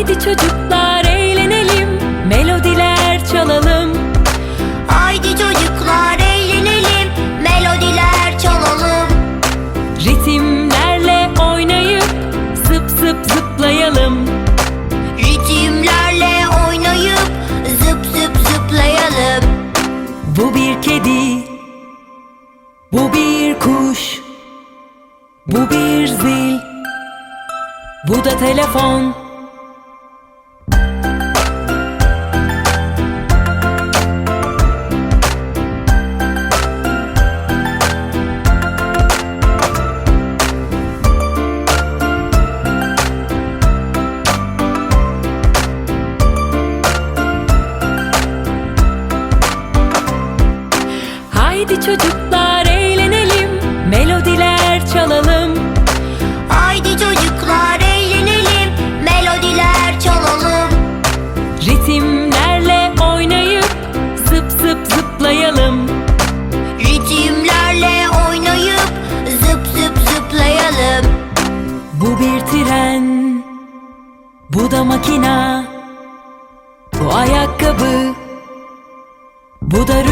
Haydi çocuklar eğlenelim, melodiler çalalım. Haydi çocuklar eğlenelim, melodiler çalalım. Ritimlerle oynayıp zıp zıp zıplayalım. Ritimlerle oynayıp zıp zıp zıplayalım. Bu bir kedi, bu bir kuş, bu bir zil, bu da telefon. Haydi çocuklar eğlenelim, melodiler çalalım. Haydi çocuklar eğlenelim, melodiler çalalım. Ritimlerle oynayıp zıp zıp zıplayalım. Ritimlerle oynayıp zıp zıp zıplayalım. Bu bir tren, bu da makina, bu ayakkabı, bu da